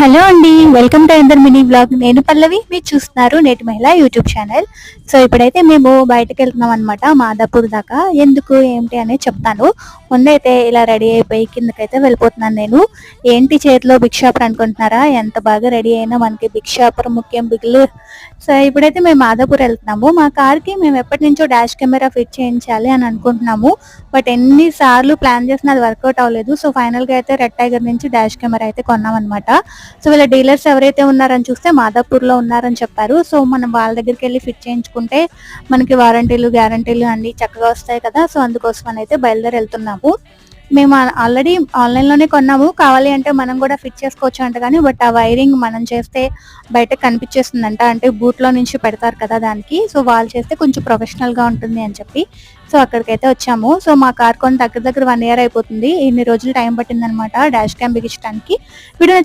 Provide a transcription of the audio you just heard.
Hello అండి welcome to ఇందర్ mini blog. నేను పల్లవి మీరు చూస్తున్నారు నేటి మహిళ యూట్యూబ్ ఛానల్. సో ఇప్పుడైతే మేము బయటకు వెళ్తున్నాం అనమాట మాదాపూర్ దాకా. ఎందుకు ఏంటి అనేది చెప్తాను. ముందైతే ఇలా రెడీ అయిపోయి కిందకైతే వెళ్ళిపోతున్నాను నేను. ఏంటి చేతిలో బిగ్ షాపర్ అనుకుంటున్నారా? ఎంత బాగా రెడీ అయినా మనకి బిగ్ షాపర్ ముఖ్యం బిగ్లు. సో ఇప్పుడైతే మేము మాదాపూర్ వెళ్తున్నాము. మా కార్కి మేము ఎప్పటి నుంచో డాష్ కెమెరా ఫిట్ చేయించాలి అని అనుకుంటున్నాము. బట్ ఎన్నిసార్లు ప్లాన్ చేసినా అది వర్కౌట్ అవ్వలేదు. సో ఫైనల్గా అయితే రెడ్ టైగర్ నుంచి డాష్ కెమెరా అయితే కొన్నాం అనమాట సో వీళ్ళ డీలర్స్ ఎవరైతే ఉన్నారని చూస్తే మాదాపూర్లో ఉన్నారని చెప్పారు. సో మనం వాళ్ళ దగ్గరికి వెళ్ళి ఫిట్ చేయించుకుంటే మనకి వారంటీలు గ్యారంటీలు అన్ని చక్కగా వస్తాయి కదా. సో అందుకోసం అని అయితే బయలుదేరి వెళ్తున్నాము. మేము ఆల్రెడీ ఆన్లైన్లోనే కొన్నాము. కావాలి అంటే మనం కూడా ఫిట్ చేసుకోవచ్చు అంట కానీ బట్ ఆ వైరింగ్ మనం చేస్తే బయట కనిపించేస్తుందంట. అంటే బూట్లో నుంచి పెడతారు కదా దానికి. సో వాళ్ళు చేస్తే కొంచెం ప్రొఫెషనల్గా ఉంటుంది అని చెప్పి. సో అక్కడికైతే వచ్చాము. సో మా కార్ కొన్ని దగ్గర దగ్గర వన్ ఇయర్ అయిపోతుంది. ఇన్ని రోజులు టైం పట్టిందనమాట డాష్ క్యామ్ బిగించడానికి. వీడియో